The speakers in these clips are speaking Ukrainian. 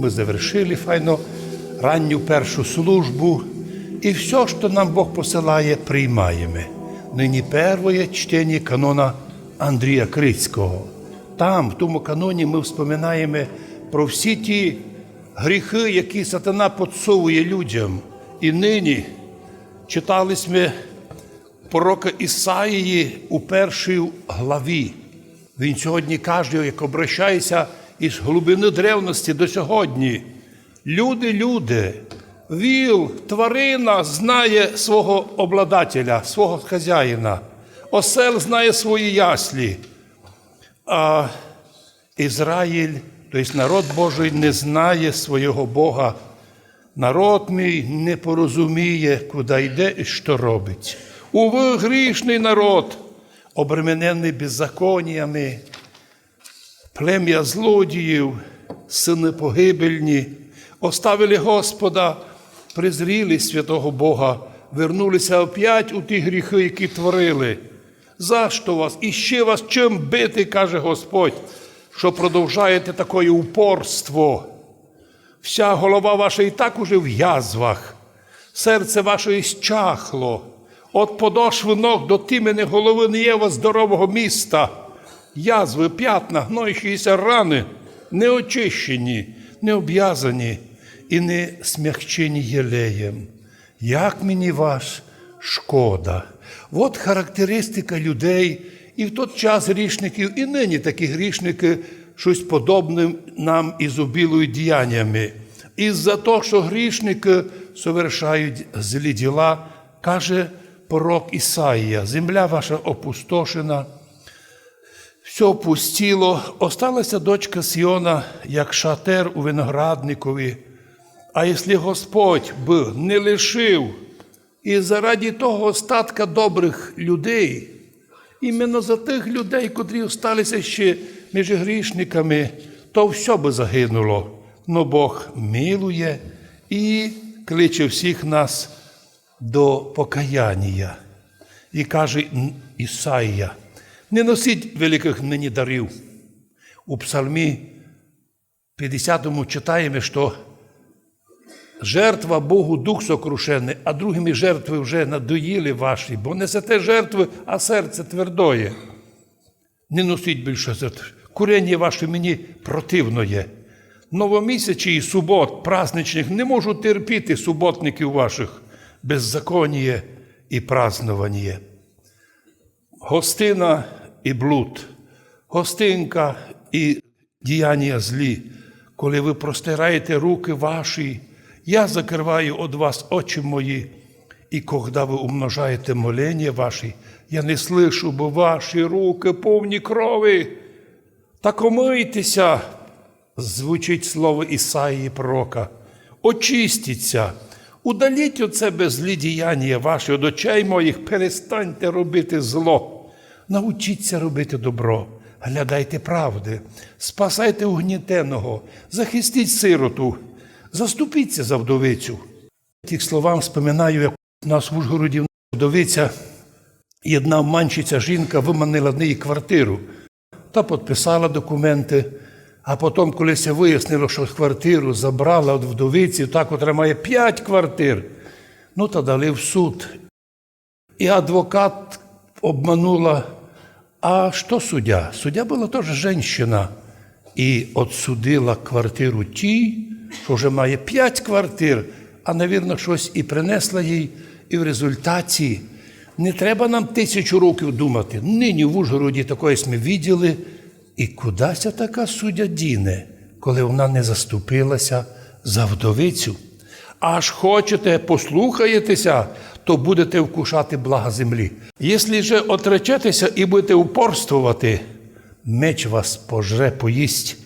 Ми завершили файно ранню першу службу, і все, що нам Бог посилає, приймаємо. Нині перше чтення канона Андрія Крицького. Там, в тому каноні, ми вспоминаємо про всі ті гріхи, які сатана підсовує людям. І нині читали ми пророка Ісаїї у першій главі. Він сьогодні каже, як обращається із глибини древності до сьогодні. Люди, люди, віл, тварина знає свого обладателя, свого хазяїна, осел знає свої яслі. А Ізраїль, тобто народ Божий, не знає свого Бога. Народ мій не порозуміє, куди йде і що робить. Уви грішний народ, обременений беззаконнями, плем'я злодіїв, сини погибельні, оставили Господа, презріли святого Бога, вернулися опять у ті гріхи, які творили. За що вас? І ще вас чим бити, каже Господь, що продовжаєте таке упорство. Вся голова ваша і так уже в язвах, серце ваше іщахло, от подошви ног до тимени голови не є вас здорового міста. Язви, п'ятна, гноючіся рани, не очищені, не обв'язані і не смягчені єлеєм. Як мені вас шкода. От характеристика людей, і в той час грішників, і нині такі грішники щось подобне нам ізобілують діяннями. Із-за того, що грішники совершають злі діла, каже пророк Ісаїя, земля ваша опустошена, все опустіло, осталася дочка Сіона, як шатер у виноградникові. А якщо Господь би не лишив і заради того остатка добрих людей, іменно за тих людей, котрі осталися ще між грішниками, то все би загинуло. Но Бог милує і кличе всіх нас до покаяння. І каже Ісаїя, не носіть великих нині дарів. У Псалмі 50-му читаємо, що жертва Богу дух сокрушений, а другими жертви вже надоїли ваші, бо несете жертви, а серце твердоє. Не носіть більше жертв. Курення ваше мені противно є. Новомісячі і субот, праздничних, не можу терпіти суботників ваших, беззаконіє і празднування. Гостина і блуд, гостинка і діяння злі, коли ви простираєте руки ваші, я закриваю від вас очі мої, і коли ви умножаєте молення ваші, я не слышу, бо ваші руки повні крові. Так омийтеся, звучить слово Ісаїї пророка. Очистіться, удаліть от себе злі діяння ваші від очей моїх, перестаньте робити зло. Научіться робити добро, глядайте правди, спасайте угнітеного, захистіть сироту, заступіться за вдовицю. Тих словам споминаю, як у нас в Ужгороді вдовиця, і одна обманщиця жінка виманила в неї квартиру та підписала документи. А потім, коли се вияснило, що квартиру забрала від вдовиці, та, котра має п'ять квартир, ну та дали в суд. І адвокат обманула. А що суддя? Суддя була теж жінка. І отсудила квартиру тій, що вже має п'ять квартир, а, навірно, щось і принесла їй. І в результаті не треба нам тисячу років думати. Нині в Ужгороді такої ми виділи, і кудася така суддя діне, коли вона не заступилася за вдовицю. Аж хочете, послухаєтеся, то будете вкушати блага землі. Якщо же отречетеся і будете упорствувати, меч вас пожре поїсть.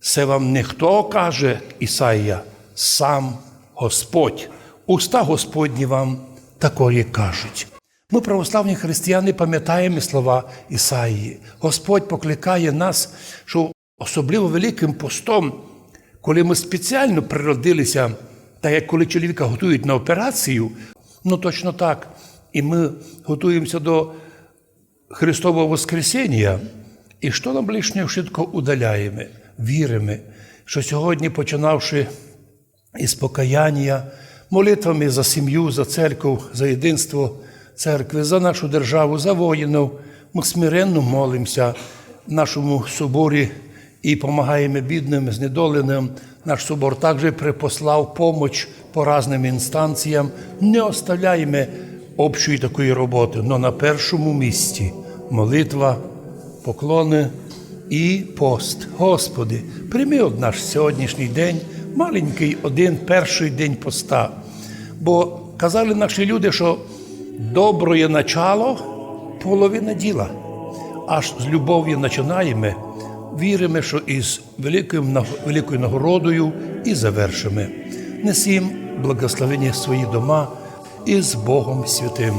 Це вам не хто каже Ісаїя, сам Господь. Уста Господні вам такої кажуть. Ми, православні християни, пам'ятаємо слова Ісаїї. Господь покликає нас, що особливо великим постом, коли ми спеціально природилися, так як коли чоловіка готують на операцію, ну точно так, і ми готуємося до Христового Воскресіння, і що нам лишнього швидко удаляємо, віримо, що сьогодні, починавши із покаяння, молитвами за сім'ю, за церкву, за єдинство церкви, за нашу державу, за воїнів, ми смиренно молимося в нашому соборі і допомагаємо бідним, знедоленим. Наш собор також припослав помощь по різним інстанціям. Не оставляємо общої такої роботи, але на першому місці молитва, поклони і пост. Господи, прийми от наш сьогоднішній день, маленький один перший день поста. Бо казали наші люди, що доброє начало половина діла. Аж з любов'ю починаємо, віримо, що із великим, великою нагородою і завершимо. Несім благословення свої дома і з Богом Святим.